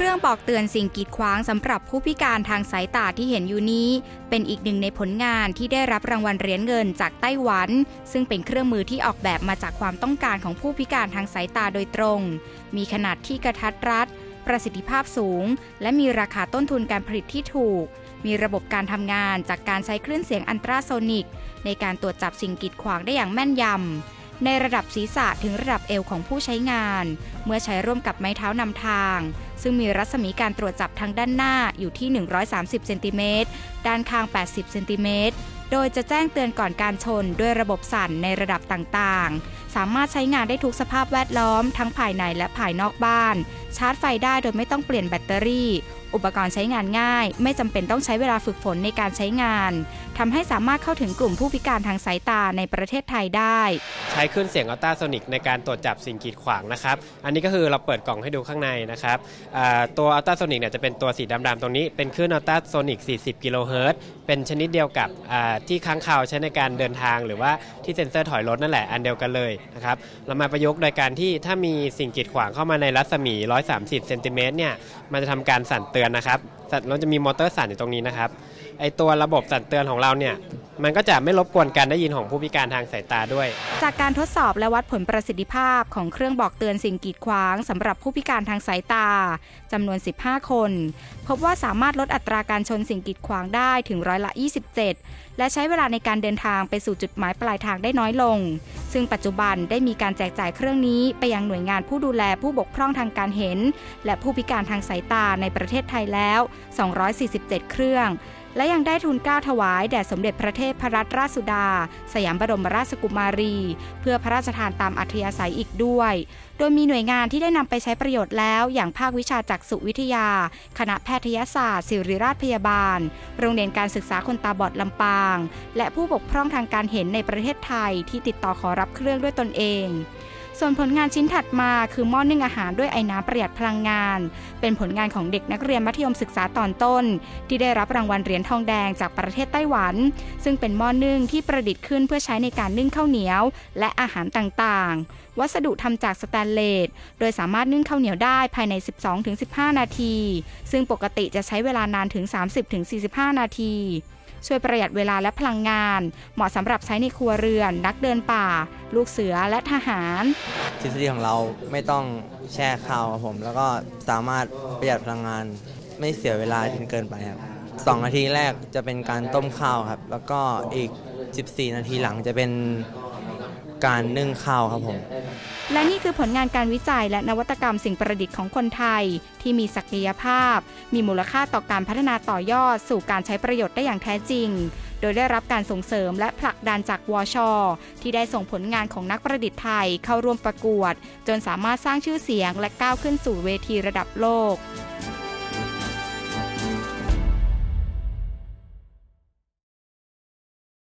ครื่องบอกเตือนสิ่งกีดขวางสำหรับผู้พิการทางสายตาที่เห็นอยู่นี้ เป็นอีกหนึ่งในผลงานที่ได้รับรางวัลเหรียญเงินจากไต้หวัน ซึ่งเป็นเครื่องมือที่ออกแบบมาจากความต้องการของผู้พิการทางสายตาโดยตรง มีขนาดที่กระทัดรัด ประสิทธิภาพสูง และมีราคาต้นทุนการผลิตที่ถูก มีระบบการทำงานจากการใช้คลื่นเสียงอันตราโซนิก ในการตรวจจับสิ่งกีดขวางได้อย่างแม่นยำ ในระดับศีรษะถึงระดับเอวของผู้ใช้งาน เมื่อใช้ร่วมกับไม้เท้านำทาง ซึ่งมีรัศมีการตรวจจับทางด้านหน้าอยู่ที่ 130 เซนติเมตร ด้านข้าง 80 เซนติเมตร โดยจะแจ้งเตือนก่อนการชนด้วยระบบสั่นในระดับต่างๆ สามารถใช้งานได้ทุกสภาพแวดล้อมทั้งภายในและภายนอกบ้าน ชาร์จไฟได้โดยไม่ต้องเปลี่ยนแบตเตอรี่ อุปกรณ์ใช้งานง่าย ไม่จำเป็นต้องใช้เวลาฝึกฝนในการใช้งานทำให้สามารถเข้าถึงกลุ่มผู้พิการทางสายตาในประเทศไทยได้ ใช้คลื่นเสียงอัลตราโซนิกในการตรวจจับสิ่งกีดขวางนะครับ อันนี้ก็คือเราเปิดกล่องให้ดูข้างในนะครับตัวอัลตราโซนิกเนี่ยจะเป็นตัวสีดำๆตรงนี้เป็นคลื่นอัลตราโซนิก 40 กิโลเฮิรตซ์เป็นชนิดเดียวกับที่ค้างคาวใช้ในการเดินทาง หรือว่าที่เซ็นเซอร์ถอยรถนั่นแหละอันเดียวกันเลยนะครับเรามาประยุกต์โดยการที่ถ้ามีสิ่งกีดขวางเข้ามาในรัศมี 130 เซนติเมตรเนี่ยมันจะทำการสั่นเตือนนะครับเราจะมีมอเตอร์สั่นอยู่ตรงนี้นะครับไอตัวระบบสั่นเตือนของเราเนี่ยมันก็จะไม่รบกวนการได้ยินของผู้พิการทางสายตาด้วย จากการทดสอบและวัดผลประสิทธิภาพของเครื่องบอกเตือนสิ่งกีดขวางสำหรับผู้พิการทางสายตาจำนวน 15 คน พบว่าสามารถลดอัตราการชนสิ่งกีดขวางได้ถึงร้อยละ 27 และใช้เวลาในการเดินทางไปสู่จุดหมายปลายทางได้น้อยลง ซึ่งปัจจุบันได้มีการแจกจ่ายเครื่องนี้ไปยังหน่วยงานผู้ดูแลผู้บกพร่องทางการเห็น และผู้พิการทางสายตาในประเทศไทยแล้ว 247 เครื่อง และยังได้ทุนก้าวถวายแด่สมเด็จพระเทพรัตนราชสุดา สยามบรมราชกุมารี เพื่อพระราชทานตามอัธยาศัยอีกด้วย โดยมีหน่วยงานที่ได้นำไปใช้ประโยชน์แล้ว อย่างภาควิชาจักษุวิทยา คณะแพทยศาสตร์ศิริราชพยาบาล โรงเรียนการศึกษาคนตาบอดลำปาง และผู้บกพร่องทางการเห็นในประเทศไทยที่ติดต่อขอรับเครื่องด้วยตนเอง ส่วนผลงานชิ้นถัดมาคือหม้อนึ่งอาหารด้วยไอ้น้ำประหยัดพลังงาน เป็นผลงานของเด็กนักเรียนมัธยมศึกษาตอนต้น ที่ได้รับรางวัลเหรียญทองแดงจากประเทศไต้หวัน ซึ่งเป็นหม้อนึ่งที่ประดิษฐ์ขึ้นเพื่อใช้ในการนึ่งข้าวเหนียว และอาหารต่างๆ วัสดุทำจากสแตนเลส โดยสามารถนึ่งข้าวเหนียวได้ภายใน 12-15 นาที ซึ่งปกติจะใช้เวลานานถึง 30-45 นาที ช่วยประหยัดเวลาและพลังงาน เหมาะสำหรับใช้ในครัวเรือน นักเดินป่า ลูกเสือและทหาร ทฤษฎีของเราไม่ต้องแช่ข้าวครับผม แล้วก็สามารถประหยัดพลังงาน ไม่เสียเวลาจนเกินไปครับสองนาทีแรกจะเป็นการต้มข้าวครับ แล้วก็อีก 14 นาทีหลังจะเป็นการนึ่งข้าวครับผม และนี่คือผลงานการวิจัยและนวัตกรรมสิ่งประดิษฐ์ของคนไทย ที่มีศักยภาพ มีมูลค่าต่อการพัฒนาต่อยอด สู่การใช้ประโยชน์ได้อย่างแท้จริง โดยได้รับการส่งเสริมและผลักดันจากวช ที่ได้ส่งผลงานของนักประดิษฐ์ไทยเข้าร่วมประกวด จนสามารถสร้างชื่อเสียงและก้าวขึ้นสู่เวทีระดับโลก